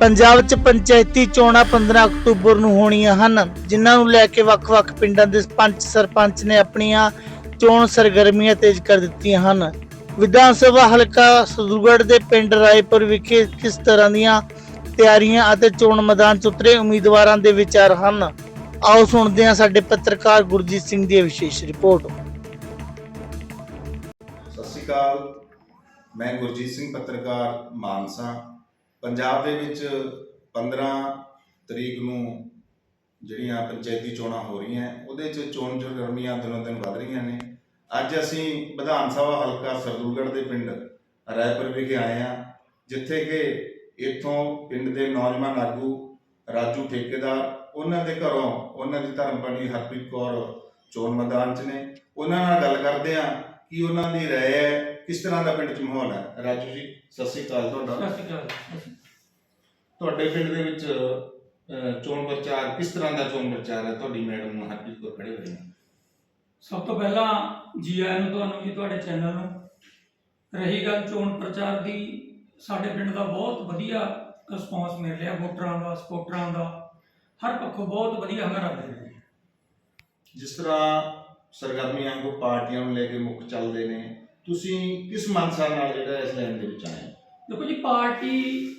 ਪੰਜਾਬ 'ਚ ਪੰਚਾਇਤੀ ਚੋਣਾਂ 15 ਅਕਤੂਬਰ ਨੂੰ ਹੋਣੀਆਂ ਹਨ, ਜਿਨ੍ਹਾਂ ਨੂੰ ਲੈ ਕੇ ਵੱਖ-ਵੱਖ ਪਿੰਡਾਂ ਦੇ ਪੰਚ ਸਰਪੰਚ ਨੇ ਆਪਣੀਆਂ ਚੋਣ ਸਰਗਰਮੀਆਂ ਤੇਜ਼ ਕਰ ਦਿੱਤੀਆਂ ਹਨ। ਵਿਧਾਨ ਸਭਾ ਹਲਕਾ ਸਦੂਗੜ ਦੇ ਪਿੰਡ ਰਾਏਪੁਰ ਵਿਖੇ ਕਿਸ ਤਰ੍ਹਾਂ ਦੀਆਂ ਤਿਆਰੀਆਂ ਅਤੇ ਚੋਣ ਮੈਦਾਨ 'ਚ ਉਤਰੇ ਉਮੀਦਵਾਰਾਂ ਦੇ ਵਿਚਾਰ ਹਨ? ਆਓ ਸੁਣਦੇ ਹਾਂ ਸਾਡੇ ਪੱਤਰਕਾਰ ਗੁਰਜੀਤ ਸਿੰਘ ਦੀ ਵਿਸ਼ੇਸ਼ ਰਿਪੋਰਟ। ਸ਼੍ਰੀ ਅਕਾਲ। ਮੈਂ ਗੁਰਜੀਤ ਸਿੰਘ, ਪੱਤਰਕਾਰ ਮਾਨਸਾ। ਪੰਜਾਬ ਦੇ ਵਿੱਚ 15 ਤਰੀਕ ਨੂੰ ਜਿਹੜੀਆਂ ਪੰਚਾਇਤੀ ਚੋਣਾਂ ਹੋ ਰਹੀਆਂ, ਉਹਦੇ 'ਚ ਚੋਣ ਸਰਗਰਮੀਆਂ ਦਿਨੋਂ ਦਿਨ ਵੱਧ ਰਹੀਆਂ ਨੇ। ਅੱਜ ਅਸੀਂ ਵਿਧਾਨ ਸਭਾ ਹਲਕਾ ਸਰਦੂਲਗੜ੍ਹ ਦੇ ਪਿੰਡ ਰਾਏਪੁਰ ਵਿਖੇ ਆਏ ਹਾਂ, ਜਿੱਥੇ ਕਿ ਇੱਥੋਂ ਪਿੰਡ ਦੇ ਨੌਜਵਾਨ ਆਗੂ ਰਾਜੂ ਠੇਕੇਦਾਰ, ਉਹਨਾਂ ਦੇ ਘਰੋਂ ਉਹਨਾਂ ਦੀ ਧਰਮਪਤਨੀ ਹਰਪ੍ਰੀਤ ਕੌਰ ਚੋਣ ਮੈਦਾਨ 'ਚ ਨੇ। ਉਹਨਾਂ ਨਾਲ ਗੱਲ ਕਰਦੇ ਹਾਂ ਕੀ ਉਹਨਾਂ ਦੀ ਰਾਏ ਹੈ? ਕਿਸ ਤਰ੍ਹਾਂ ਦਾ ਪਿੰਡ 'ਚ ਮਾਹੌਲ ਹੈ? ਰਾਜੂ ਜੀ ਸਤਿ ਸ਼੍ਰੀ ਅਕਾਲ ਤੁਹਾਡਾ। ਸਤਿ ਸ਼੍ਰੀ ਅਕਾਲ ਤੁਹਾਡੇ ਪਿੰਡ ਦੇ ਵਿੱਚ ਅਹ, ਚੋਣ ਪ੍ਰਚਾਰ ਕਿਸ ਤਰ੍ਹਾਂ ਦਾ ਚੋਣ ਪ੍ਰਚਾਰ ਹੈ? ਤੁਹਾਡੀ ਮੈਡਮ ਹਰਪ੍ਰੀਤ ਕੌਰ ਖੜੇ ਹੋਏ ਨੇ। ਸਭ ਤੋਂ ਪਹਿਲਾਂ ਜੀ ਆਇਆਂ ਨੂੰ ਤੁਹਾਨੂੰ ਜੀ ਤੁਹਾਡੇ ਚੈਨਲ ਨੂੰ ਰਹੀ ਗੱਲ ਚੋਣ ਪ੍ਰਚਾਰ ਦੀ ਸਾਡੇ ਪਿੰਡ ਦਾ ਬਹੁਤ ਵਧੀਆ ਰਿਸਪੌਂਸ ਮਿਲ ਰਿਹਾ ਵੋਟਰਾਂ ਦਾ ਸਪੋਰਟਰਾਂ ਦਾ। ਹਰ ਪੱਖੋਂ ਬਹੁਤ ਵਧੀਆ ਹੰਗਾਰਾ ਮਿਲ ਰਿਹਾ। ਜਿਸ ਤਰ੍ਹਾਂ ਸਰਗਰਮੀਆਂ ਕੋ ਪਾਰਟੀਆਂ ਨੂੰ ਲੈ ਕੇ ਮੁੱਖ ਚੱਲਦੇ ਨੇ। ਤੁਸੀਂ ਕਿਸ ਮਨਸਾ ਨਾਲ ਜਿਹੜਾ ਇਸ ਲਾਈਨ ਦੇ ਵਿੱਚ ਆਏ ਦੇਖੋ ਜੀ, ਪਾਰਟੀ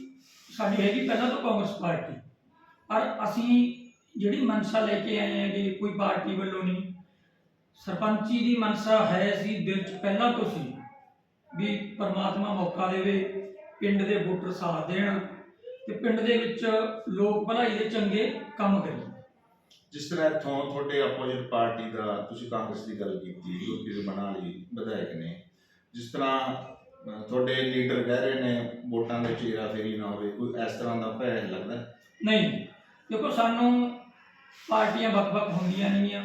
ਸਾਡੀ ਹੈਗੀ ਪਹਿਲਾਂ ਤੋਂ ਕਾਂਗਰਸ ਪਾਰਟੀ। ਪਰ ਅਸੀਂ ਜਿਹੜੀ ਮਨਸਾ ਲੈ ਕੇ ਆਏ ਹੈਗੇ, ਕੋਈ ਪਾਰਟੀ ਵੱਲੋਂ ਨਹੀਂ। ਸਰਪੰਚੀ ਦੀ ਮਨਸਾ ਹੈ ਸੀ ਦਿਲ 'ਚ ਪਹਿਲਾਂ ਤੋਂ ਸੀ। ਵੀ ਪਰਮਾਤਮਾ ਮੌਕਾ ਦੇਵੇ, ਪਿੰਡ ਦੇ ਵੋਟਰ ਸਾਥ ਦੇਣ ਤੇ ਪਿੰਡ ਦੇ ਵਿੱਚ ਲੋਕ ਭਲਾਈ ਦੇ ਚੰਗੇ ਕੰਮ ਕਰੀਏ ਜਿਸ ਤਰ੍ਹਾਂ ਇੱਥੋਂ ਤੁਹਾਡੇ ਆਪੋਜ਼ਿਟ ਪਾਰਟੀ ਦਾ ਤੁਸੀਂ ਕਾਂਗਰਸ ਦੀ ਗੱਲ ਕੀਤੀ ਗੁਰਪ੍ਰੀਤ ਰਮਨ ਵਾਲੀ ਵਿਧਾਇਕ ਨੇ। ਜਿਸ ਤਰ੍ਹਾਂ ਤੁਹਾਡੇ ਲੀਡਰ ਕਹਿ ਰਹੇ ਨੇ ਵੋਟਾਂ ਦੇ ਚੇਰਾ ਫੇਰੀ ਨਾ ਹੋਵੇ ਕੋਈ ਇਸ ਤਰ੍ਹਾਂ ਦਾ ਭੈ ਲੱਗਦਾ? ਨਹੀਂ। ਦੇਖੋ ਸਾਨੂੰ ਪਾਰਟੀਆਂ ਵੱਖ-ਵੱਖ ਹੁੰਦੀਆਂ ਨੇਗੀਆਂ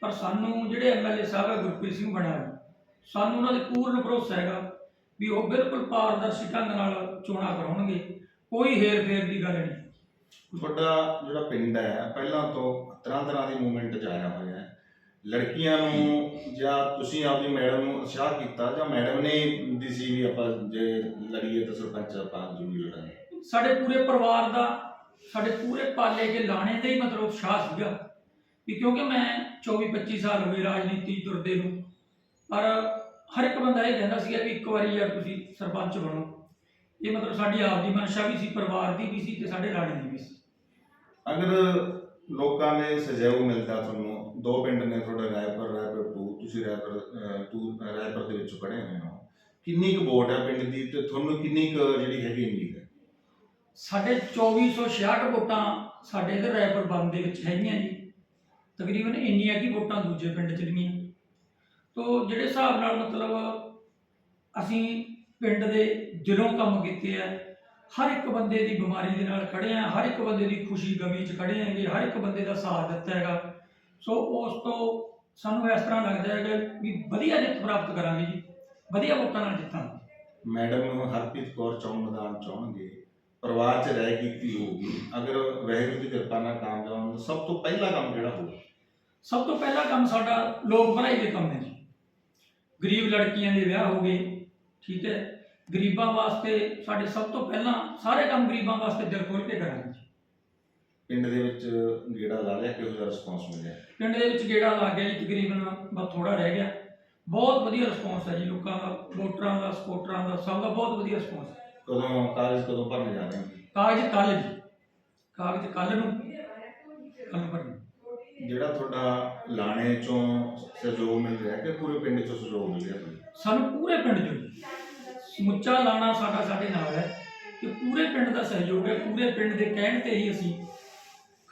ਪਰ ਸਾਨੂੰ ਜਿਹੜੇ ਐਮਐਲਏ ਸਾਹਿਬ ਹੈ ਗੁਰਪ੍ਰੀਤ ਸਿੰਘ ਬਣਾਇਆ ਸਾਨੂੰ ਉਹਨਾਂ ਦੇ ਪੂਰਨ ਭਰੋਸਾ ਹੈਗਾ ਵੀ ਉਹ ਬਿਲਕੁਲ ਪਾਰਦਰਸ਼ੀ ਢੰਗ ਨਾਲ ਚੋਣਾਂ ਕਰਾਉਣਗੇ। ਕੋਈ ਹੇਰ-ਫੇਰ ਦੀ ਗੱਲ ਨਹੀਂ। ਤੁਹਾਡਾ ਜਿਹੜਾ ਪਿੰਡ ਹੈ ਪਹਿਲਾਂ ਤੋਂ ਤਰ੍ਹਾਂ ਤਰ੍ਹਾਂ ਦੀ ਮੂਵਮੈਂਟ ਚ ਆਇਆ ਹੋਇਆ ਹੈ। ਲੜਕੀਆਂ ਨੂੰ ਜਾਂ ਤੁਸੀਂ ਆਪਦੀ ਮੈਡਮ ਨੂੰ ਉਤਸ਼ਾਹ ਕੀਤਾ ਜਾਂ ਮੈਡਮ ਨੇ ਦੀ ਸੀ ਵੀ ਆਪਾਂ ਜੇ ਲੜੀਏ ਤਾਂ ਸਰਪੰਚ ਆਪਾਂ ਜ਼ਰੂਰ ਲੜਾਂਗੇ? ਸਾਡੇ ਪੂਰੇ ਪਰਿਵਾਰ ਦਾ ਸਾਡੇ ਪੂਰੇ ਪਾਲੇ ਕੇ ਲਾਣੇ ਤੇ ਹੀ ਮਤਲਬ ਉਤਸ਼ਾਹ ਸੀਗਾ ਵੀ ਕਿਉਂਕਿ ਮੈਂ 24-25 ਸਾਲ ਹੋ ਗਏ ਰਾਜਨੀਤੀ ਤੁਰਦੇ ਨੂੰ ਪਰ ਹਰ ਇੱਕ ਬੰਦਾ ਇਹ ਕਹਿੰਦਾ ਸੀਗਾ ਵੀ ਇੱਕ ਵਾਰੀ ਯਾਰ ਤੁਸੀਂ ਸਰਪੰਚ ਬਣੋ। ਇਹ ਮਤਲਬ ਸਾਡੀ ਆਪਦੀ ਮਨਸ਼ਾ ਵੀ ਸੀ ਪਰਿਵਾਰ ਦੀ ਵੀ ਸੀ ਤੇ ਸਾਡੇ ਲਾਣੇ ਦੀ ਵੀ ਸੀ। ਅਗਰ ਲੋਕਾਂ ਨੇ ਸਹਿਯੋਗ ਮਿਲਦਾ ਤੁਹਾਨੂੰ, ਦੋ ਪਿੰਡ ਨੇ ਤੁਹਾਡੇ ਰਾਏਪੁਰ ਰਾਏਪੁਰ ਟੂ ਤੁਸੀਂ ਰਾਏਪੁਰ ਟੂ ਰਾਏਪੁਰ ਦੇ ਵਿੱਚੋਂ ਪੜ੍ਹੇ ਹੋਏ ਹੋ। ਕਿੰਨੀ ਕੁ ਵੋਟ ਹੈ ਪਿੰਡ ਦੀ ਤੇ ਤੁਹਾਨੂੰ ਕਿੰਨੀ ਕੁ ਜਿਹੜੀ ਹੈਗੀ ਉਮੀਦ ਹੈ? ਸਾਡੇ 2466 ਵੋਟਾਂ ਸਾਡੇ ਇਧਰ ਰਾਏਪੁਰ ਬੰਦ ਦੇ ਵਿੱਚ ਹੈਗੀਆਂ ਜੀ। ਤਕਰੀਬਨ ਇੰਨੀਆਂ ਕੀ ਵੋਟਾਂ ਦੂਜੇ ਪਿੰਡ ਚ ਗਈਆਂ। ਤੋ ਜਿਹੜੇ ਹਿਸਾਬ ਨਾਲ ਮਤਲਬ ਅਸੀਂ ਪਿੰਡ ਦੇ ਦਿਲੋਂ ਕੰਮ ਕੀਤੇ ਆ ਹਰ ਇੱਕ ਬੰਦੇ ਦੀ ਬਿਮਾਰੀ ਦੇ ਨਾਲ ਖੜੇ ਆ ਹਰ ਇੱਕ ਬੰਦੇ ਦੀ ਖੁਸ਼ੀ ਗਮੀ 'ਚ ਖੜੇ ਆਂਗੇ ਹਰ ਇੱਕ ਬੰਦੇ ਦਾ ਸਾਥ ਦਿੱਤਾ ਹੈਗਾ। ਸੋ ਉਸ ਤੋਂ ਸਾਨੂੰ ਇਸ ਤਰ੍ਹਾਂ ਲੱਗਦਾ ਹੈਗਾ ਵੀ ਵਧੀਆ ਜਿੱਤ ਪ੍ਰਾਪਤ ਕਰਾਂਗੇ ਜੀ ਵਧੀਆ ਵੋਟਾਂ ਨਾਲ ਜਿੱਤਾਂਗੇ। ਮੈਡਮ ਹਰਪ੍ਰੀਤ ਕੌਰ ਚੌਣ ਮੈਦਾਨ ਚਾਹਣਗੇ ਪਰਿਵਾਰ 'ਚ ਰਹਿ ਕੀਤੀ ਹੋਊਗੀ? ਅਗਰ ਵਾਹਿਗੁਰੂ ਦੀ ਕਿਰਪਾ ਨਾਲ ਕਾਮਯਾਬ ਹੋਣ ਸਭ ਤੋਂ ਪਹਿਲਾ ਕੰਮ ਜਿਹੜਾ ਹੋਊਗਾ ਸਭ ਤੋਂ ਪਹਿਲਾ ਕੰਮ ਸਾਡਾ ਲੋਕ ਭਲਾਈ ਦੇ ਕੰਮ ਹੈ ਜੀ। ਗਰੀਬ ਲੜਕੀਆਂ ਦੇ ਵਿਆਹ ਹੋ ਗਏ ਠੀਕ ਹੈ ਗਰੀਬਾਂ ਵਾਸਤੇ ਸਾਡੇ ਸਭ ਤੋਂ ਪਹਿਲਾਂ ਸਾਰੇ ਕੰਮ ਗਰੀਬਾਂ ਵਾਸਤੇ ਦਿਲ ਖੋਲ੍ਹ ਕੇ ਕਰਾਂਗੇ ਜੀ। ਪਿੰਡ ਦੇ ਵਿੱਚ ਗੇੜਾ ਲਾ ਲਿਆ ਕਿਹੋ ਜਿਹਾ ਰਿਸਪੌਂਸ ਮਿਲਿਆ? ਪਿੰਡ ਦੇ ਵਿੱਚ ਗੇੜਾ ਲੱਗ ਗਿਆ ਜੀ ਤਕਰੀਬਨ ਬਸ ਥੋੜਾ ਰਹਿ ਗਿਆ। ਬਹੁਤ ਵਧੀਆ ਰਿਸਪੌਂਸ ਹੈ ਜੀ ਲੋਕਾਂ ਦਾ ਵੋਟਰਾਂ ਦਾ ਸਪੋਰਟਰਾਂ ਦਾ ਸਭ ਦਾ ਬਹੁਤ ਵਧੀਆ ਰਿਸਪੌਂਸ ਹੈ। ਕਦੋਂ ਕਾਗਜ਼ ਕਦੋਂ ਭਰਨੇ ਜਾ ਰਹੇ ਹੋ? ਕਾਗਜ਼ ਕੱਲ ਜੀ। ਕਾਗਜ਼ ਕੱਲ ਨੂੰ ਕੱਲ ਭਰਨਾ। ਜਿਹੜਾ ਤੁਹਾਡਾ ਲਾਣੇ ਚੋਂ ਸਹਿਯੋਗ ਮਿਲ ਰਿਹਾ ਕਿ ਪੂਰੇ ਪਿੰਡ ਚੋਂ ਸਹਿਯੋਗ ਮਿਲ ਰਿਹਾ? ਤੁਹਾਨੂੰ ਸਾਨੂੰ ਪੂਰੇ ਪਿੰਡ ਚੋਂ ਜੀ। ਸਮੁੱਚਾ ਲਾਣਾ ਸਾਡਾ ਸਾਡੇ ਨਾਲ ਹੈ ਕਿ ਪੂਰੇ ਪਿੰਡ ਦਾ ਸਹਿਯੋਗ ਹੈ। ਪੂਰੇ ਪਿੰਡ ਦੇ ਕਹਿਣ ਤੇ ਹੀ ਅਸੀਂ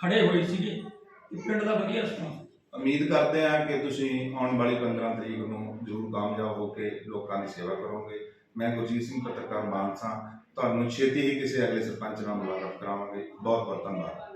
ਖੜੇ ਹੋਏ ਸੀਗੇ ਤੇ ਪਿੰਡ ਦਾ ਵਧੀਆ ਰਿਸਪੌਂਸ ਉਮੀਦ ਕਰਦੇ ਹਾਂ ਕਿ ਤੁਸੀਂ ਆਉਣ ਵਾਲੀ 15 ਤਰੀਕ ਨੂੰ ਜ਼ਰੂਰ ਕਾਮਯਾਬ ਹੋ ਕੇ ਲੋਕਾਂ ਦੀ ਸੇਵਾ ਕਰੋਗੇ। ਮੈਂ ਗੁਰਜੀਤ ਸਿੰਘ, ਪੱਤਰਕਾਰ ਮਾਨਸਾ। ਤੁਹਾਨੂੰ ਛੇਤੀ ਹੀ ਕਿਸੇ ਅਗਲੇ ਸਰਪੰਚ ਨਾਲ ਮੁਲਾਕਾਤ ਕਰਾਵਾਂਗੇ। ਬਹੁਤ ਬਹੁਤ ਧੰਨਵਾਦ।